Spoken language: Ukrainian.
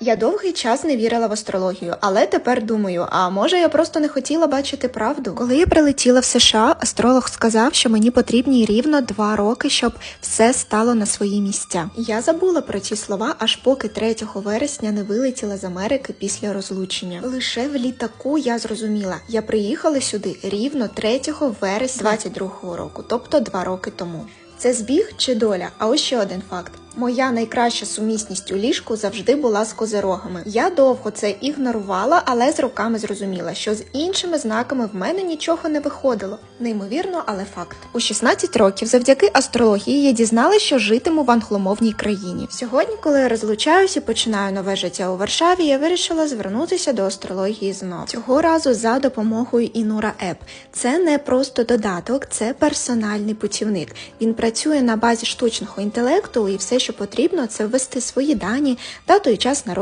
Я довгий час не вірила в астрологію, але тепер думаю, а може я просто не хотіла бачити правду. Коли я прилетіла в США, астролог сказав, що мені потрібні рівно два роки, щоб все стало на свої місця. Я забула про ці слова, аж поки 3 вересня не вилетіла з Америки після розлучення. Лише в літаку я зрозуміла, я приїхала сюди рівно 3 вересня 22 року, тобто два роки тому. Це збіг чи доля? А ось ще один факт. Моя найкраща сумісність у ліжку завжди була з козирогами. Я довго це ігнорувала, але з роками зрозуміла, що з іншими знаками в мене нічого не виходило. Неймовірно, але факт. У 16 років, завдяки астрології, я дізналася, що житиму в англомовній країні. Сьогодні, коли я розлучаюсь і починаю нове життя у Варшаві, я вирішила звернутися до астрології знов. Цього разу за допомогою Інура Еп. Це не просто додаток, це персональний путівник. Він працює на базі штучного інтелекту, і що потрібно, це ввести свої дані, дату і час народження.